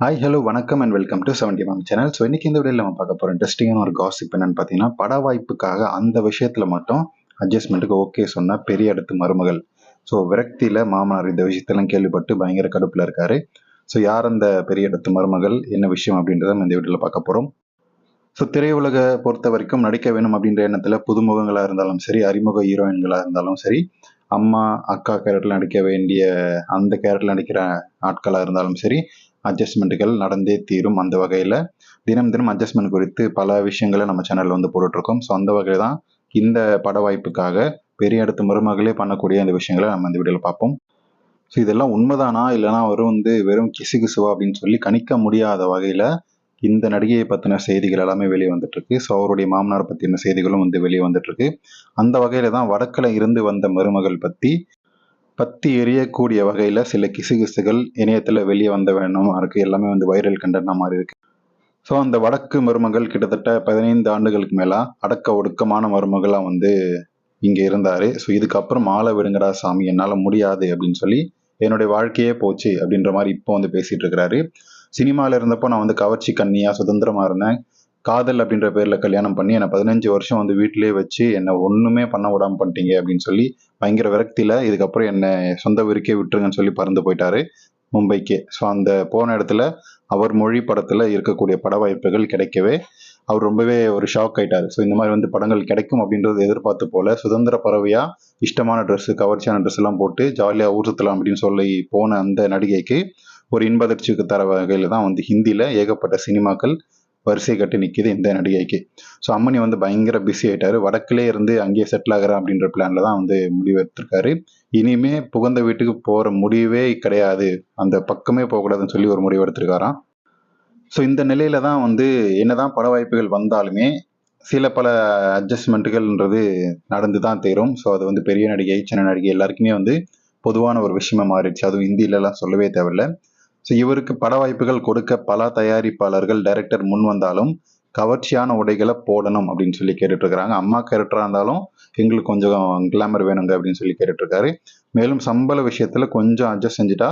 Hi hello வணக்கம் and welcome to seventy ma'am channel so இன்றைக்கி இந்த வீடியோவில் நம்ம பார்க்க போகிற இன்ட்ரெஸ்டிங்கான ஒரு காசிப் என்னன்னு பார்த்தீங்கன்னா பட வாய்ப்புக்காக அந்த விஷயத்தில் மட்டும் அட்ஜஸ்ட்மெண்ட்டுக்கு ஓகே சொன்ன பெரிய இடத்து மருமகள். ஸோ விரக்தியில் மாமனார் இந்த விஷயத்தெல்லாம் கேள்விப்பட்டு பயங்கர கடுப்பில் இருக்கார். ஸோ யார் அந்த பெரிய இடத்து மருமகள் என்ன விஷயம் அப்படின்றத நம்ம இந்த வீடியோவில் பார்க்க போகிறோம் ஸோ திரையுலக பொறுத்த வரைக்கும் நடிக்க வேணும் அப்படின்ற எண்ணத்தில் புதுமுகங்களாக இருந்தாலும் சரி அறிமுக ஹீரோயின்களாக இருந்தாலும் சரி அம்மா அக்கா கேரக்டரில் நடிக்க வேண்டிய அந்த கேரக்டரில் நடிக்கிற ஆட்களாக இருந்தாலும் சரி அட்ஜஸ்ட்மெண்ட்டுகள் நடந்தே தீரும் அந்த வகையில். தினம் தினம் அட்ஜஸ்ட்மெண்ட் குறித்து பல விஷயங்களை நம்ம சேனலில் வந்து போட்டுட்ருக்கோம். ஸோ அந்த வகையில் தான் இந்த பட வாய்ப்புக்காக பெரிய அடுத்த மருமகளே பண்ணக்கூடிய அந்த விஷயங்களை நம்ம இந்த வீடியோவில் பார்ப்போம். ஸோ இதெல்லாம் உண்மைதானா? இல்லைனா அவரும் வந்து வெறும் கிசு கிசுவா அப்படின்னு சொல்லி கணிக்க முடியாத வகையில் இந்த நடிகையை பற்றின செய்திகள் எல்லாமே வெளியே வந்துட்டுருக்கு ஸோ அவருடைய மாமனார் பற்றின செய்திகளும் வந்து வெளியே வந்துட்டுருக்கு அந்த வகையில் தான் வடக்கில் இருந்து வந்த மருமகள் பற்றி பத்தி எரியக்கூடிய வகையில் சில கிசுகிசுகள் இணையத்தில் வெளியே வந்த வேணுமா இருக்குது எல்லாமே வந்து வைரல் கண்டன மாதிரி இருக்கு. ஸோ அந்த வடக்கு மருமகள் கிட்டத்தட்ட பதினைந்து ஆண்டுகளுக்கு மேலே அடக்க ஒடுக்கமான மருமகளாக வந்து இங்கே இருந்தார். ஸோ இதுக்கப்புறம் ஆளை விடுங்கடா சாமி என்னால் முடியாது அப்படின்னு சொல்லி என்னுடைய வாழ்க்கையே போச்சு அப்படின்ற மாதிரி இப்போ வந்து பேசிகிட்டு இருக்கிறாரு. சினிமாவில் இருந்தப்போ நான் வந்து கவர்ச்சி கண்ணியாக சுதந்திரமாக இருந்தேன். காதல் அப்படின்ற பேரில் கல்யாணம் பண்ணி என்னை பதினஞ்சு வருஷம் வந்து வீட்டிலேயே வச்சு என்னை ஒன்றுமே பண்ண விடாமல் பண்ணிட்டீங்க அப்படின்னு சொல்லி பயங்கர விரக்தியில் இதுக்கப்புறம் என்னை சொந்த ஊருக்கே விட்டுருங்கன்னு சொல்லி பறந்து போயிட்டாரு மும்பைக்கே. ஸோ அந்த போன இடத்துல அவர் மொழி படத்தில் இருக்கக்கூடிய பட வாய்ப்புகள் கிடைக்கவே அவர் ரொம்பவே ஒரு ஷாக் ஆயிட்டார். ஸோ இந்த மாதிரி வந்து படங்கள் கிடைக்கும் அப்படின்றது எதிர்பார்த்து போல சுதந்திர பறவையாக இஷ்டமான ட்ரெஸ்ஸு கவர்ச்சியான ட்ரெஸ் எல்லாம் போட்டு ஜாலியாக ஊர் சுத்தலாம் அப்படின்னு சொல்லி போன அந்த நடிகைக்கு ஒரு இன்பதிர்ச்சிக்கு தர வகையில் தான் வந்து ஹிந்தியில் ஏகப்பட்ட சினிமாக்கள் வரிசை கட்டி நிற்கிது இந்த நடிகைக்கு. ஸோ அம்மனி வந்து பயங்கர பிஸி ஆகிட்டாரு வடக்குலேயே இருந்து அங்கேயே செட்டில் ஆகிறேன் அப்படின்ற பிளான்ல தான் வந்து முடிவெடுத்திருக்காரு இனிமே புகுந்த வீட்டுக்கு போகிற முடிவே கிடையாது. அந்த பக்கமே போகக்கூடாதுன்னு சொல்லி ஒரு முடிவு எடுத்திருக்காராம். ஸோ இந்த நிலையில தான் வந்து என்னதான் பட வாய்ப்புகள் வந்தாலுமே சில பல அட்ஜஸ்ட்மெண்ட்டுகள்ன்றது நடந்து தான் தேரும். ஸோ அது வந்து பெரிய நடிகை சின்ன நடிகை எல்லாருக்குமே வந்து பொதுவான ஒரு விஷயமா மாறிடுச்சு. அதுவும் ஹிந்திலலாம் சொல்லவே தேவையில்லை. ஸோ இவருக்கு பட வாய்ப்புகள் கொடுக்க பல தயாரிப்பாளர்கள் டைரக்டர் முன் வந்தாலும் கவர்ச்சியான உடைகளை போடணும் அப்படின்னு சொல்லி கேட்டுட்டு அம்மா கேரக்டராக இருந்தாலும் எங்களுக்கு கொஞ்சம் கிளாமர் வேணுங்க அப்படின்னு சொல்லி கேட்டுட்ருக்காரு. மேலும் சம்பள விஷயத்தில் கொஞ்சம் அட்ஜஸ்ட் செஞ்சுட்டா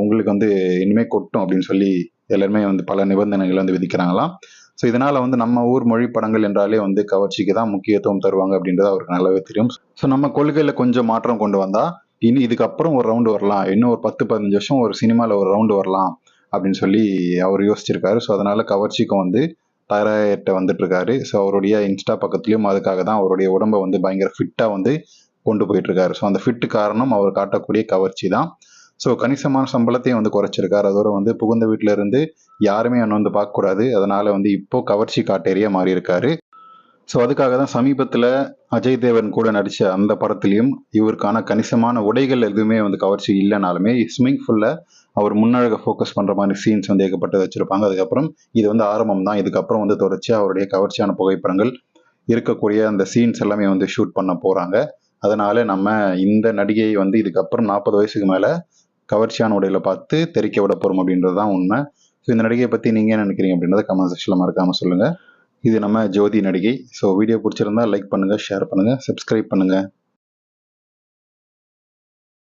உங்களுக்கு வந்து இனிமேல் கொட்டும் அப்படின்னு சொல்லி எல்லாருமே வந்து பல நிபந்தனைகள் வந்து விதிக்கிறாங்களாம். ஸோ இதனால் வந்து நம்ம ஊர் மொழி படங்கள் என்றாலே வந்து கவர்ச்சிக்கு தான் முக்கியத்துவம் தருவாங்க அப்படின்றது அவருக்கு நல்லாவே தெரியும். ஸோ நம்ம கொள்கையில் கொஞ்சம் மாற்றம் கொண்டு வந்தால் இனி இதுக்கப்புறம் ஒரு ரவுண்டு வரலாம். இன்னும் ஒரு பத்து பதினஞ்சு வருஷம் ஒரு சினிமாவில் ஒரு ரவுண்டு வரலாம் அப்படின்னு சொல்லி அவர் யோசிச்சிருக்காரு. ஸோ அதனால கவர்ச்சிக்கும் வந்து தயாராகிட்ட வந்துட்டு இருக்காரு ஸோ அவருடைய இன்ஸ்டா பக்கத்துலேயும் அதுக்காக தான் அவருடைய உடம்பை வந்து பயங்கர ஃபிட்டாக வந்து கொண்டு போயிட்டு இருக்காரு ஸோ அந்த ஃபிட்டு காரணம் அவர் காட்டக்கூடிய கவர்ச்சி தான். ஸோ கணிசமான சம்பளத்தையும் வந்து குறைச்சிருக்காரு. அதோட வந்து புகுந்த வீட்டில இருந்து யாருமே என்ன வந்து பார்க்கக்கூடாது. அதனால வந்து இப்போ கவர்ச்சி காட்டேரியா மாறி இருக்காரு ஸோ அதுக்காக தான் சமீபத்தில் அஜய் தேவன் கூட நடித்த அந்த படத்துலையும் இவருக்கான கணிசமான உடைகள் எதுவுமே வந்து கவர்ச்சி இல்லைனாலுமே ஸ்விமிங் ஃபுல்ல அவர் முன்னழக ஃபோக்கஸ் பண்ணுற மாதிரி சீன்ஸ் வந்து ஏகப்பட்டு வச்சுருப்பாங்க. அதுக்கப்புறம் இது வந்து ஆரம்பம் தான். இதுக்கப்புறம் வந்து தொடர்ச்சி அவருடைய கவர்ச்சியான புகைப்படங்கள் இருக்கக்கூடிய அந்த சீன்ஸ் எல்லாமே வந்து ஷூட் பண்ண போகிறாங்க அதனால நம்ம இந்த நடிகையை வந்து இதுக்கப்புறம் நாற்பது வயசுக்கு மேலே கவர்ச்சியான உடையில பார்த்து தெரிக்க விட போகிறோம் அப்படின்றது தான் உண்மை. ஸோ இந்த நடிகையை பற்றி நீங்கள் என்ன நினைக்கிறீங்க அப்படின்றத கமெண்ட் செக்ஷனில் மறக்காமல் சொல்லுங்கள் இது நம்ம ஜோதி நடிகை. ஸோ வீடியோ பிடிச்சிருந்தா லைக் பண்ணுங்கள் ஷேர் பண்ணுங்கள் சப்ஸ்கிரைப் பண்ணுங்கள்